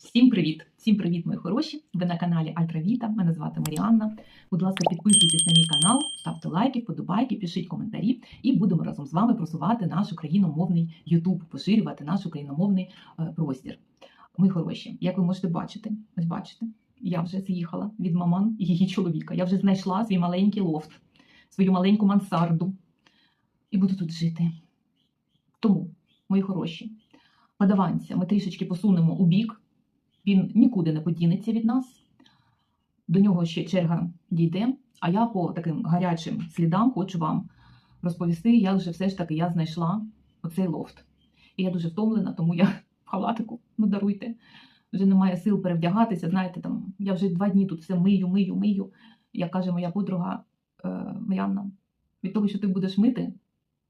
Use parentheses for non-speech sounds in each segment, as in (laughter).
Всім привіт! Всім привіт, мої хороші! Ви на каналі Альтравіта. Мене звати Маріанна. Будь ласка, підписуйтесь на мій канал, ставте лайки, вподобайки, пишіть коментарі, і будемо разом з вами просувати наш україномовний YouTube, поширювати наш україномовний е, простір. Мої хороші, як ви можете бачити, ось бачите, я вже з'їхала від маман і її чоловіка. Я вже знайшла свій маленький лофт, свою маленьку мансарду і буду тут жити. Тому, мої хороші, подаванця ми трішечки посунемо у бік. Він нікуди не подінеться від нас. До нього ще черга дійде. А я по таким гарячим слідам хочу вам розповісти, як же все ж таки я знайшла оцей лофт. І я дуже втомлена, тому я в халатику, ну даруйте, вже немає сил перевдягатися. Знаєте, там я вже два дні тут все мию, мию, мию. Як каже моя подруга е, Мар'янна, від того, що ти будеш мити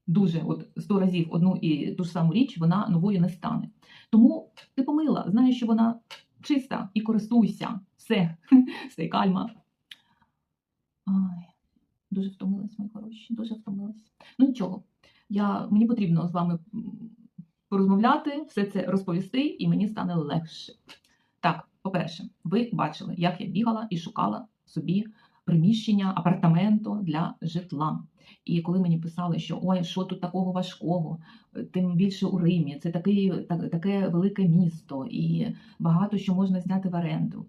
дуже от сто разів одну і ту ж саму річ, вона новою не стане. Тому ти помила, знаєш, що вона чиста і користуйся. Все, (laughs) все, кальма. Ай, дуже втомилась, мої хороші, дуже втомилась. Ну нічого, я, мені потрібно з вами порозмовляти, все це розповісти, і мені стане легше. Так, по-перше, ви бачили, як я бігала і шукала собі приміщення, апартаменту для житла. І коли мені писали, що ой, що тут такого важкого, тим більше у Римі, це такий, так, таке велике місто, і багато що можна зняти в оренду.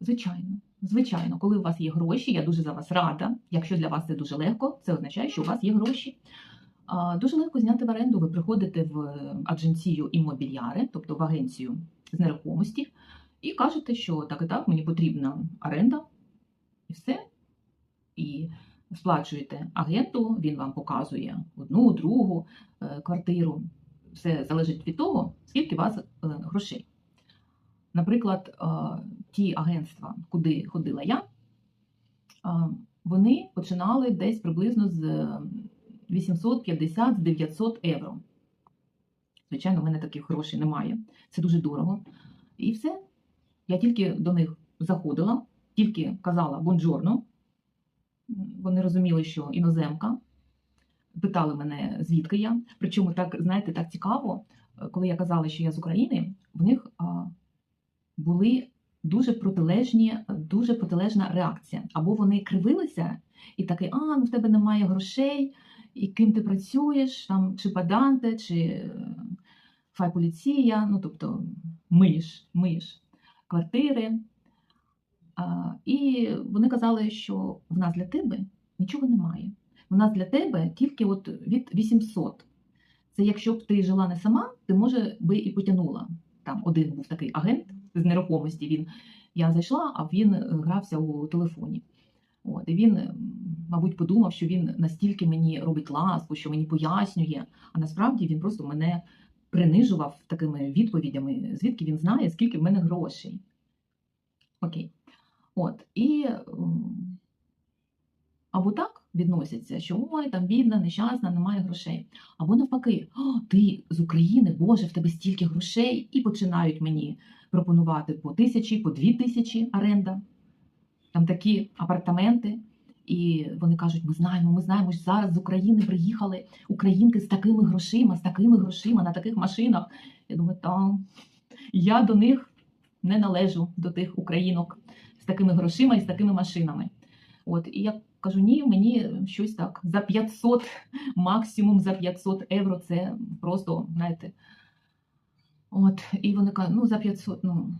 Звичайно, звичайно, коли у вас є гроші, я дуже за вас рада. Якщо для вас це дуже легко, це означає, що у вас є гроші. Дуже легко зняти в оренду. Ви приходите в адженцію іммобільяри, тобто в агенцію з нерухомості, і кажете, що так і так, мені потрібна оренда, і все. І сплачуєте агенту, він вам показує одну, другу е, квартиру. Все залежить від того, скільки у вас е, грошей. Наприклад, е, ті агентства, куди ходила я, вони починали десь приблизно з 850-900 євро. Звичайно, в мене таких грошей немає. Це дуже дорого. І все. Я тільки до них заходила, тільки казала бонджорно. Вони розуміли, що іноземка. Питали мене, звідки я. Причому так, знаєте, так цікаво, коли я казала, що я з України, в них були дуже протилежні, дуже протилежна реакція. Або вони кривилися і такі, а, ну в тебе немає грошей, і ким ти працюєш, там, чи паданте, чи е, фай поліція, ну тобто миєш, миєш квартири. І вони казали, що в нас для тебе нічого немає. В нас для тебе тільки от від 800. Це якщо б ти жила не сама, ти може би і потягнула. Там один був такий агент з нерухомості. Він я зайшла, а він е, грався у телефоні. От, і він, мабуть, подумав, що він настільки мені робить ласку, що мені пояснює. А насправді він просто мене принижував такими відповідями, звідки він знає, скільки в мене грошей. Окей. От, і або так відносяться, що ой, там бідна, нещасна, немає грошей. Або навпаки, «О, ти з України, Боже, в тебе стільки грошей, і починають мені пропонувати по тисячі, по дві тисячі оренда. Там такі апартаменти. І вони кажуть: ми знаємо, ми знаємо, що зараз з України приїхали українки з такими грошима, з такими грошима на таких машинах. Я думаю, там я до них не належу до тих українок з такими грошима і з такими машинами. От, і я кажу, ні, мені щось так за 500, максимум за 500 євро, це просто, знаєте. От, і вони кажуть, ну за 500, ну,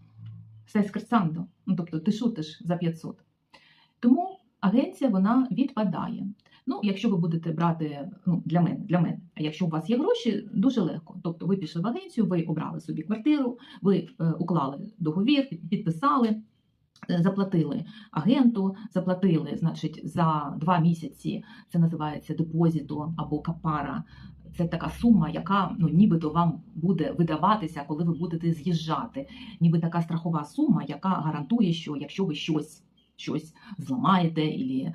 все скерцандо. Ну, тобто ти шутиш за 500. Тому агенція вона відпадає. Ну, якщо ви будете брати, ну, для мене, для мене, а якщо у вас є гроші, дуже легко. Тобто ви пішли в агенцію, ви обрали собі квартиру, ви е, уклали договір, підписали, заплатили агенту, заплатили, значить, за два місяці, це називається депозиту або капара. Це така сума, яка ну, нібито вам буде видаватися, коли ви будете з'їжджати. Ніби така страхова сума, яка гарантує, що якщо ви щось, щось зламаєте, і,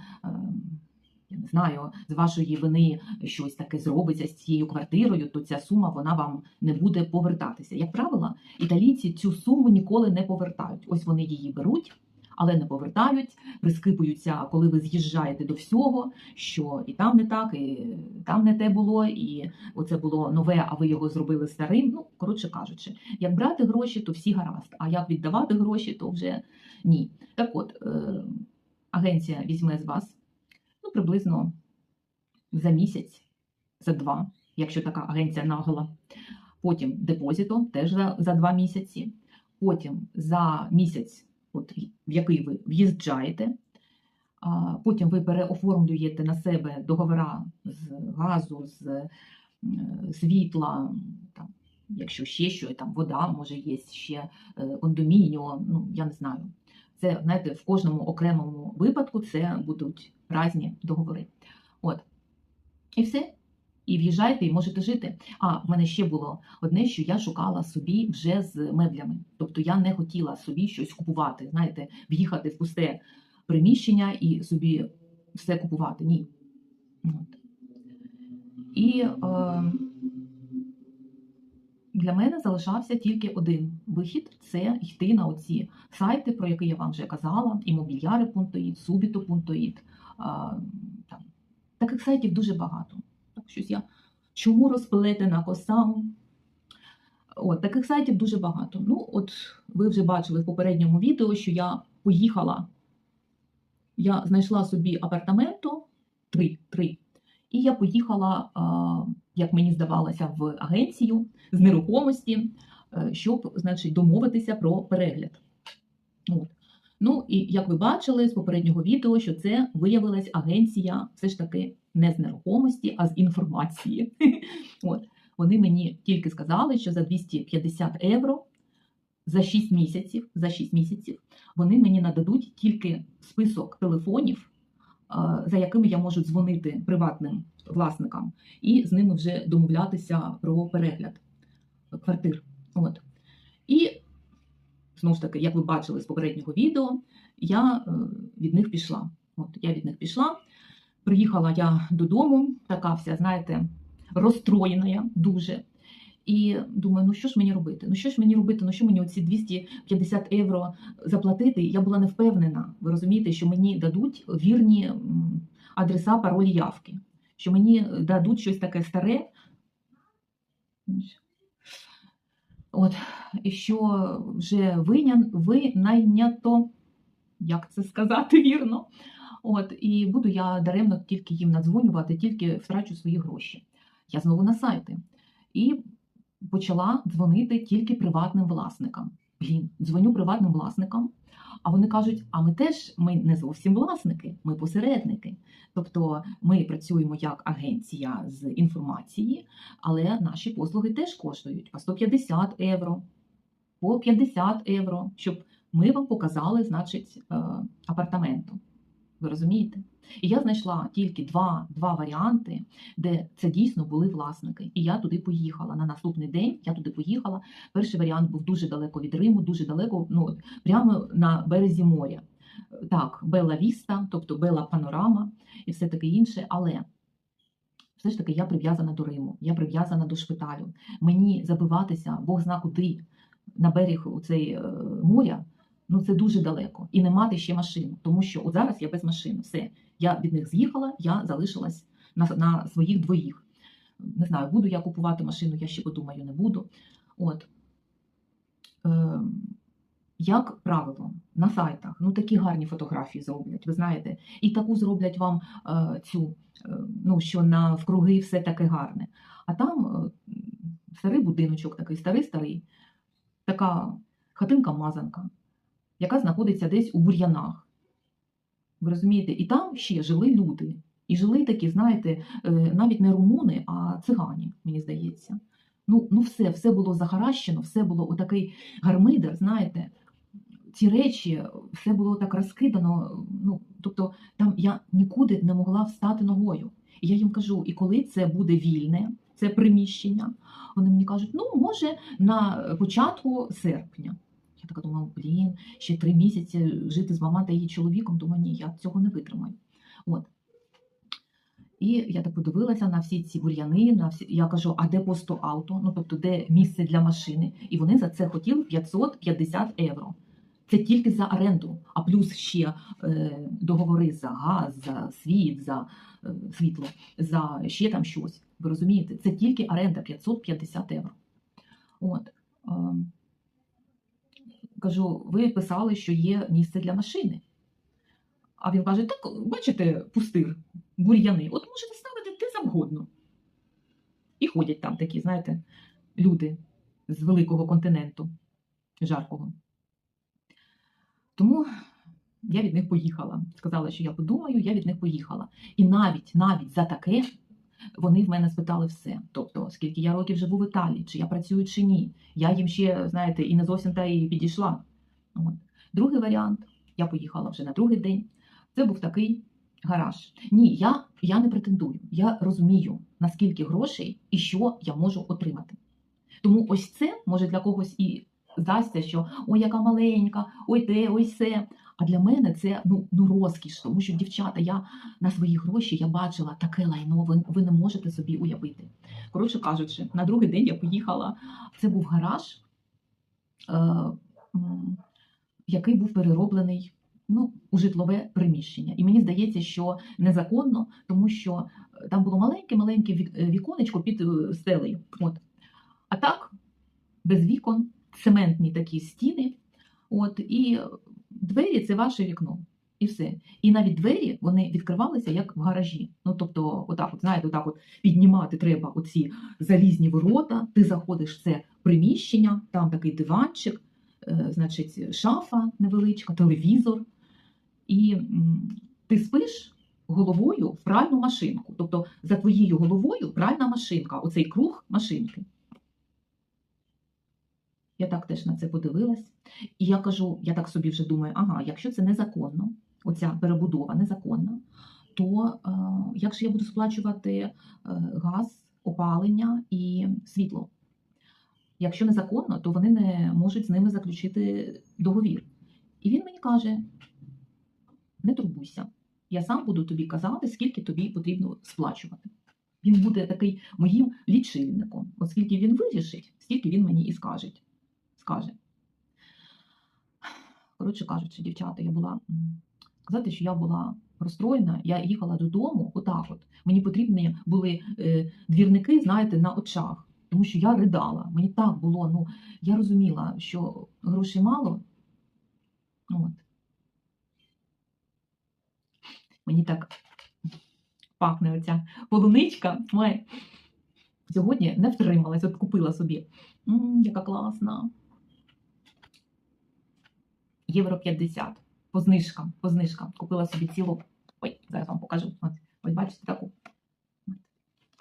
я не знаю, з вашої вини щось таке зробиться з цією квартирою, то ця сума вона вам не буде повертатися. Як правило, італійці цю суму ніколи не повертають. Ось вони її беруть, але не повертають, прискипуються, коли ви з'їжджаєте до всього, що і там не так, і там не те було, і оце було нове, а ви його зробили старим. Ну, коротше кажучи, як брати гроші, то всі гаразд, а як віддавати гроші, то вже ні. Так от, е, агенція візьме з вас приблизно за місяць, за два, якщо така агенція нагла. Потім депозитом теж за, за два місяці. Потім за місяць, от, в який ви в'їжджаєте. Потім ви переоформлюєте на себе договора з газу, з е, світла, там, якщо ще що, там вода, може є ще е, кондомініум, ну я не знаю. Це, знаєте, в кожному окремому випадку це будуть різні договори. От. І все. І в'їжджайте, і можете жити. А в мене ще було одне, що я шукала собі вже з меблями. Тобто я не хотіла собі щось купувати, знаєте, в'їхати в пусте приміщення і собі все купувати. Ні. От. І е, для мене залишався тільки один вихід це йти на оці сайти, про які я вам вже казала: імобільяри.ід. Там. Таких сайтів дуже багато. Так, щось я чому розплетена коса? От, таких сайтів дуже багато. Ну, от ви вже бачили в попередньому відео, що я поїхала, я знайшла собі апартаменту три, три, і я поїхала, як мені здавалося, в агенцію з нерухомості, е, щоб значить, домовитися про перегляд. От. Ну і як ви бачили з попереднього відео, що це виявилась агенція все ж таки не з нерухомості, а з інформації. (laughs) От. Вони мені тільки сказали, що за 250 євро за 6 місяців, за 6 місяців вони мені нададуть тільки список телефонів, за якими я можу дзвонити приватним власникам, і з ними вже домовлятися про перегляд квартир. От. І знову ж таки, як ви бачили з попереднього відео, я е, від них пішла. От я від них пішла. Приїхала я додому, така вся, знаєте, розстроєна я дуже. І думаю, ну що ж мені робити? Ну що ж мені робити? Ну що мені оці 250 євро заплатити? Я була не впевнена. Ви розумієте, що мені дадуть вірні адреса, паролі явки, що мені дадуть щось таке старе. От, і що вже винайнято, як це сказати вірно. От, І буду я даремно тільки їм надзвонювати, тільки втрачу свої гроші. Я знову на сайти. І почала дзвонити тільки приватним власникам. Блін, дзвоню приватним власникам, а вони кажуть: а ми теж ми не зовсім власники, ми посередники. Тобто ми працюємо як агенція з інформації, але наші послуги теж коштують по 150 євро, по 50 євро, щоб ми вам показали, значить, е, апартаменту. Ви розумієте? І я знайшла тільки два два варіанти, де це дійсно були власники. І я туди поїхала. На наступний день я туди поїхала. Перший варіант був дуже далеко від Риму, дуже далеко, ну прямо на березі моря. Так, Бела Віста, тобто Бела Панорама і все таке інше. Але все ж таки я прив'язана до Риму, я прив'язана до шпиталю. Мені забиватися, Бог зна куди на берег у цей е, моря ну це дуже далеко. І не мати ще машину, тому що от зараз я без машини. Все, я від них з'їхала, я залишилась на на своїх двоїх. Не знаю, буду я купувати машину, я ще подумаю, не буду. От. Е, як правило, на сайтах ну такі гарні фотографії зроблять, ви знаєте, і таку зроблять вам е, цю, е, ну що на вкруги все таке гарне. А там е, старий будиночок, такий старий-старий, така хатинка-мазанка яка знаходиться десь у бур'янах. Ви розумієте, і там ще жили люди. І жили такі, знаєте, е, навіть не румуни, а цигані, мені здається. Ну, ну все, все було захаращено, все було отакий гармидер, знаєте, ці речі, все було так розкидано. Ну, Тобто там я нікуди не могла встати ногою. І я їм кажу, і коли це буде вільне, це приміщення, вони мені кажуть, ну, може, на початку серпня. Я така думаю, блін, ще три місяці жити з мамою та її чоловіком, думаю, ні, я цього не витримаю. От. І я так подивилася на всі ці бур'яни, на всі. Я кажу, а де посто авто? Ну, тобто, де місце для машини? І вони за це хотіли 550 євро. Це тільки за оренду, а плюс ще е, договори за газ, за світ, за е, світло, за ще там щось. Ви розумієте? Це тільки оренда 550 євро. От. Е, кажу, ви писали, що є місце для машини. А він каже: так, бачите, пустир, бур'яни, от можете ставити де завгодно. І ходять там такі, знаєте, люди з великого континенту, жаркого. Тому я від них поїхала. Сказала, що я подумаю, я від них поїхала. І навіть навіть за таке вони в мене спитали все. Тобто, скільки я років живу в Італії, чи я працюю, чи ні. Я їм ще, знаєте, і не зовсім та і підійшла. От. Другий варіант, я поїхала вже на другий день. Це був такий гараж. Ні, я, я не претендую. Я розумію, наскільки грошей і що я можу отримати. Тому ось це може для когось і здасться, що ой, яка маленька, ой те, ой се. А для мене це ну, ну розкіш, тому що дівчата, я на свої гроші я бачила таке лайно, ви, ви не можете собі уявити. Коротше кажучи, на другий день я поїхала. Це був гараж, е, який був перероблений ну, у житлове приміщення. І мені здається, що незаконно, тому що е, там було маленьке-маленьке е, віконечко під е, стелею. От. А так, без вікон, цементні такі стіни, от, і двері це ваше вікно. І все. І навіть двері вони відкривалися як в гаражі. Ну тобто, отак, от, знаєте, отак от піднімати треба оці залізні ворота. Ти заходиш в це приміщення, там такий диванчик, е, значить, шафа невеличка, телевізор. І ти спиш головою в пральну машинку. Тобто за твоєю головою пральна машинка, оцей круг машинки. Я так теж на це подивилась. І я кажу, я так собі вже думаю, ага, якщо це незаконно, оця перебудова незаконна, то е, як же я буду сплачувати е, газ, опалення і світло? Якщо незаконно, то вони не можуть з ними заключити договір. І він мені каже: не турбуйся, я сам буду тобі казати, скільки тобі потрібно сплачувати. Він буде такий моїм лічильником. Оскільки він вирішить, стільки він мені і скаже. Скаже. Коротше кажучи, дівчата, я була м, сказати, що я була розстроєна, я їхала додому, отак от. Мені потрібні були е, двірники, знаєте, на очах, тому що я ридала. Мені так було, ну я розуміла, що грошей мало. От. Мені так пахне оця полуничка. Ой. Сьогодні не втрималась, от купила собі. М, яка класна. Євро 50. По знижкам, по знижкам. Купила собі цілу. Ой, зараз вам покажу. От, ось бачите таку. От,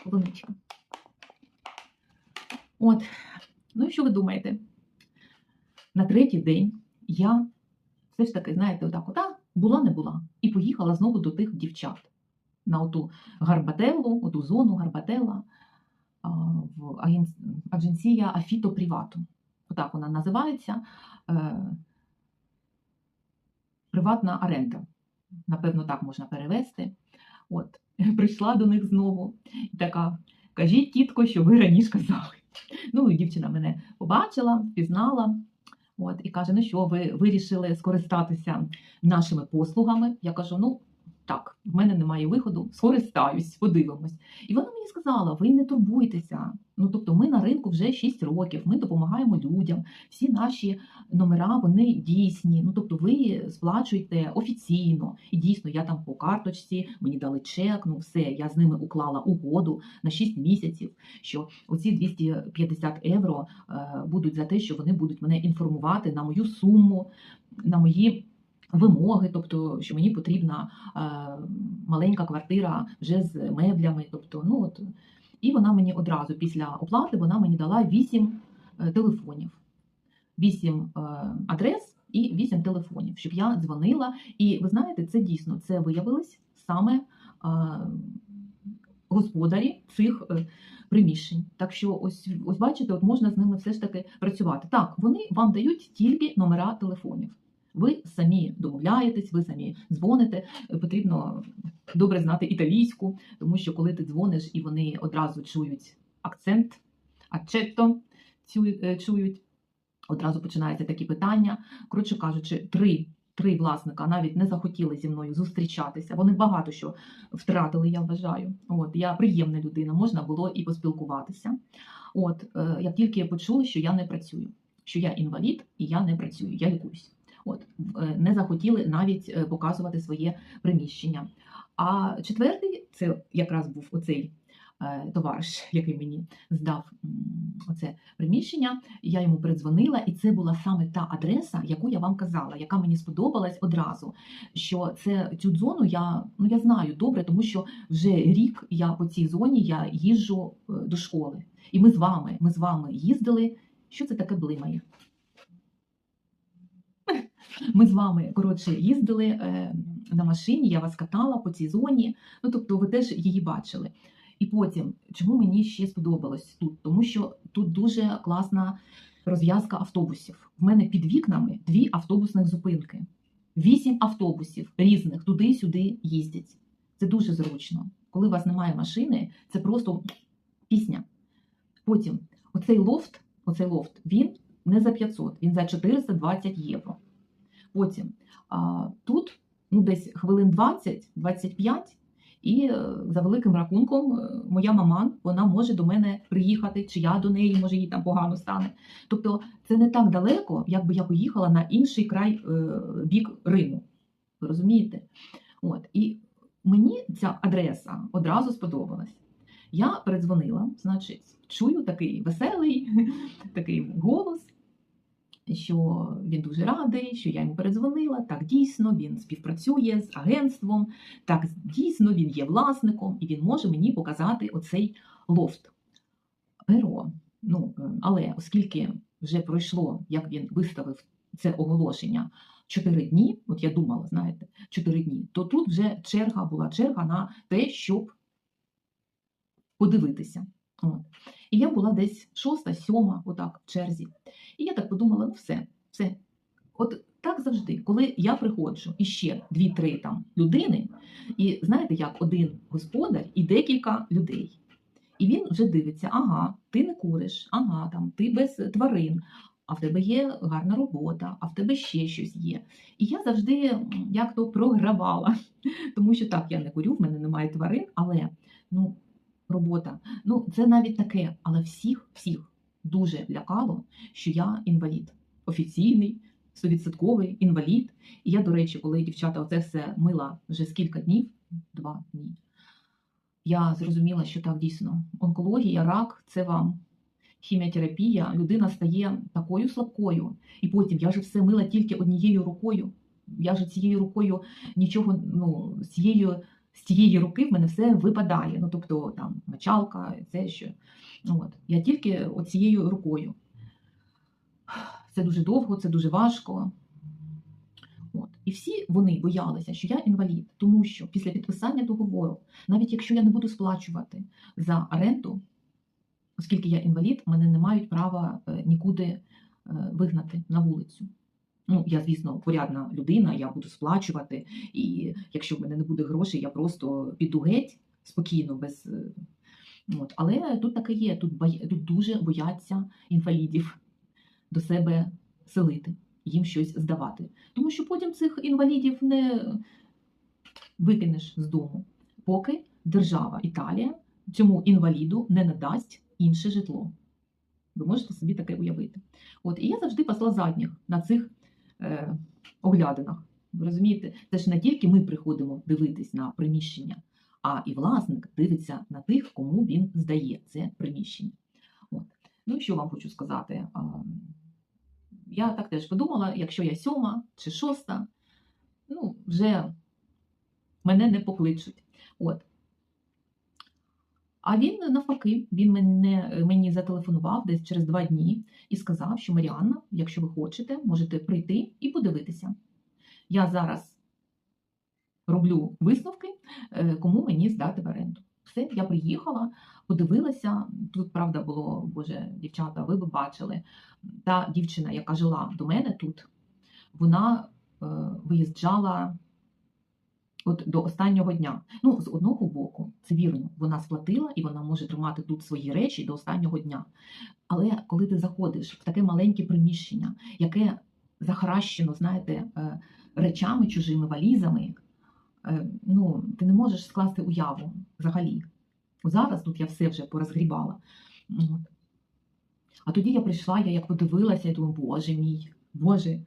полуничка. От. Ну і що ви думаєте? На третій день я все ж таки, знаєте, отак, от, а, була не була. І поїхала знову до тих дівчат на оту Гарбателлу, оту зону Гарбателла а, в агенція Афіто Привату. Отак вона називається. Приватна оренда. Напевно, так можна перевести. От, (laughs) прийшла до них знову і така: кажіть, тітко, що ви раніше казали. (laughs) Ну, і дівчина мене побачила, впізнала. От, і каже: ну що, ви вирішили скористатися нашими послугами? Я кажу: ну так, в мене немає виходу, скористаюсь, подивимось. І вона мені сказала: ви не турбуйтеся. Ну тобто, ми на ринку вже 6 років, ми допомагаємо людям. Всі наші номера вони дійсні. Ну тобто, ви сплачуєте офіційно. І дійсно, я там по карточці, мені дали чек, ну все, я з ними уклала угоду на 6 місяців. Що оці 250 євро е, будуть за те, що вони будуть мене інформувати на мою суму, на мої. Вимоги, тобто, що мені потрібна е, маленька квартира вже з меблями. Тобто, ну от і вона мені одразу після оплати вона мені дала 8 е, телефонів, 8 е, адрес і 8 телефонів, щоб я дзвонила. І ви знаєте, це дійсно це виявилось саме господарі цих приміщень. Так що, ось ось бачите, от можна з ними все ж таки працювати. Так, вони вам дають тільки номера телефонів. Ви самі домовляєтесь, ви самі дзвоните. Потрібно добре знати італійську, тому що коли ти дзвониш і вони одразу чують акцент, ачетто чують, Одразу починаються такі питання. Коротше кажучи, три. Три власника навіть не захотіли зі мною зустрічатися. Вони багато що втратили, я вважаю. От я приємна людина, можна було і поспілкуватися. От е, як тільки почули, що я не працюю, що я інвалід і я не працюю, я лікуюсь. От е, не захотіли навіть е, показувати своє приміщення. А четвертий це якраз був оцей е, товариш, (laughs) який мені здав оце приміщення. Я йому передзвонила, і це була саме та адреса, яку я вам казала, яка мені сподобалась одразу. Що це цю зону я ну я знаю добре, тому що вже рік я по цій зоні я їжджу до школи. І ми з вами, ми з вами їздили. Що це таке блимає? Ми з вами коротше їздили е, на машині, я вас катала по цій зоні. Ну тобто, ви теж її бачили. І потім, чому мені ще сподобалось тут? Тому що тут дуже класна розв'язка автобусів. В мене під вікнами дві автобусних зупинки, вісім автобусів різних туди-сюди їздять. Це дуже зручно. Коли у вас немає машини, це просто пісня. Потім оцей лофт, оцей лофт, він не за 500, він за 420 євро. Потім тут ну, десь хвилин 20-25, і е, за великим рахунком е, моя мама вона може до мене приїхати, чи я до неї, може їй там погано стане. Тобто це не так далеко, як би я поїхала на інший край е, бік Риму. Ви розумієте? От. І мені ця адреса одразу сподобалась. Я передзвонила, значить, чую такий веселий (laughs) такий голос, що він дуже радий, що я йому передзвонила. Так, дійсно, він співпрацює з агентством, так, дійсно, він є власником, і він може мені показати оцей лофт. Перо. Ну, але оскільки вже пройшло, як він виставив це оголошення, 4 дні, от я думала, знаєте, 4 дні, то тут вже черга була черга на те, щоб подивитися. От. І я була десь шоста, сьома, отак, в черзі. І я так подумала: ну все, все. От так завжди, коли я приходжу і ще дві-три там людини, і знаєте, як один господар і декілька людей. І він вже дивиться: ага, ти не куриш, ага, там ти без тварин, а в тебе є гарна робота, а в тебе ще щось є. І я завжди як то програвала, (laughs) тому що так, я не курю, в мене немає тварин, але ну, робота. Ну, це навіть таке, але всіх, всіх дуже лякало, що я інвалід, офіційний, стовідсотковий інвалід. І я, до речі, коли дівчата оце все мила вже скільки днів, два дні, я зрозуміла, що так дійсно онкологія, рак це вам. Хіміотерапія, людина стає такою слабкою, і потім я ж все мила тільки однією рукою. Я ж цією рукою нічого, ну, з цією з тієї руки в мене все випадає. Ну, тобто там мочалка, це що. От. Я тільки оцією рукою. Це дуже довго, це дуже важко. От. І всі вони боялися, що я інвалід, тому що після підписання договору, навіть якщо я не буду сплачувати за оренду, оскільки я інвалід, мене не мають права е, нікуди е, вигнати на вулицю. Ну, я, звісно, порядна людина, я буду сплачувати, і якщо в мене не буде грошей, я просто піду геть спокійно, без. От. Але тут таке є, тут, бої- тут дуже бояться інвалідів до себе селити, їм щось здавати. Тому що потім цих інвалідів не викинеш з дому, поки держава Італія цьому інваліду не надасть інше житло. Ви можете собі таке уявити. От, і я завжди пасла задніх на цих е, оглядинах. Ви розумієте, це ж не тільки ми приходимо дивитись на приміщення, а і власник дивиться на тих, кому він здає це приміщення. От. Ну що вам хочу сказати? Я так теж подумала, якщо я сьома чи шоста, ну, вже мене не покличуть. От. А він навпаки, він мене, мені зателефонував десь через два дні і сказав, що Маріанна, якщо ви хочете, можете прийти і подивитися. Я зараз роблю висновки, е, кому мені здати в оренду. Все, я приїхала, подивилася. Тут, правда, було, боже, дівчата, ви б бачили, та дівчина, яка жила до мене тут, вона е, виїжджала От до останнього дня. Ну, з одного боку, це вірно, вона сплатила і вона може тримати тут свої речі до останнього дня. Але коли ти заходиш в таке маленьке приміщення, яке захаращено, знаєте, е, речами чужими валізами, ну, ти не можеш скласти уяву взагалі. Зараз тут я все вже порозгрібала. А тоді я прийшла, я як подивилася, я думаю, боже мій, боже,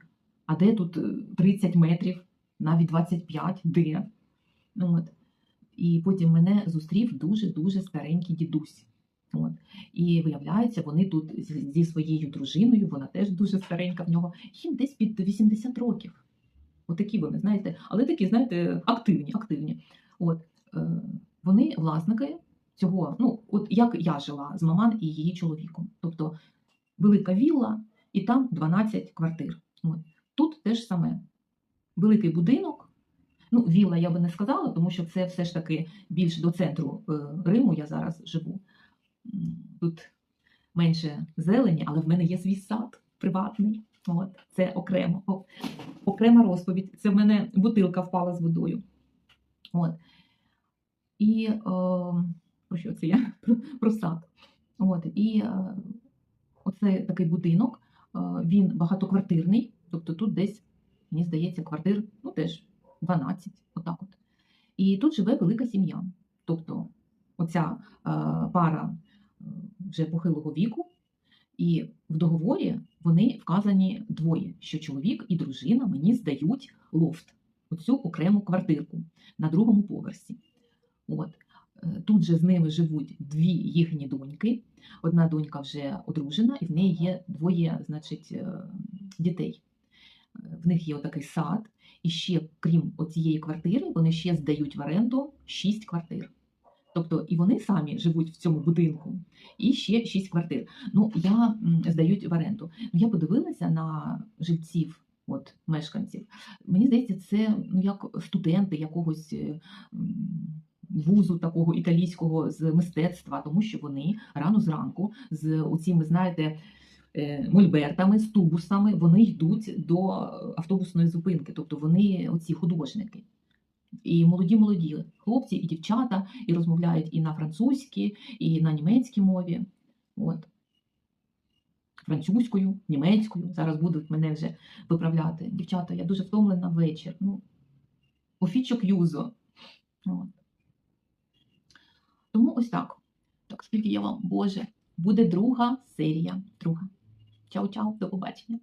а де тут е, 30 метрів, навіть 25, де? От. І потім мене зустрів дуже-дуже старенький дідусь. От. І виявляється, вони тут зі своєю дружиною, вона теж дуже старенька в нього, їм десь під 80 років. Отакі вони, знаєте, але такі, знаєте, активні, активні. От. Е, вони власники цього, ну, от як я жила з маман і її чоловіком. Тобто велика вілла, і там 12 квартир. Тут теж саме. Великий будинок. Ну, вілла я би не сказала, тому що це все ж таки більш до центру е, Риму я зараз живу. Тут менше зелені, але в мене є свій сад приватний. От, це окремо. Окрема розповідь. Це в мене бутилка впала з водою. От. І е, про що це я? (laughs) Про, сад. От, і е, оце такий будинок, е, він багатоквартирний, тобто тут десь, мені здається, квартир, ну теж 12, отак от. І тут живе велика сім'я. Тобто оця пара вже похилого віку, і в договорі вони вказані двоє, що чоловік і дружина мені здають лофт, оцю окрему квартирку на другому поверсі. От. Е, Тут же з ними живуть дві їхні доньки. Одна донька вже одружена, і в неї є двоє, значить, е, дітей. Е, В них є отакий сад, і ще, крім цієї квартири, вони ще здають в оренду шість квартир. Тобто і вони самі живуть в цьому будинку, і ще шість квартир. Ну, я здають в оренду. Ну, я подивилася на жильців, от мешканців. Мені здається, це ну, як студенти якогось е, вузу такого італійського з мистецтва, тому що вони рано зранку з оціми, знаєте, е, мольбертами, з тубусами, вони йдуть до автобусної зупинки. Тобто вони оці художники. І молоді молоді хлопці і дівчата, і розмовляють і на французькій, і на німецькій мові. От. Французькою, німецькою. Зараз будуть мене вже виправляти. Дівчата, я дуже втомлена вечір. Ну, офічок юзо. От. Тому ось так. Так, скільки я вам, Боже, буде друга серія. Друга. Чао-чао, до побачення.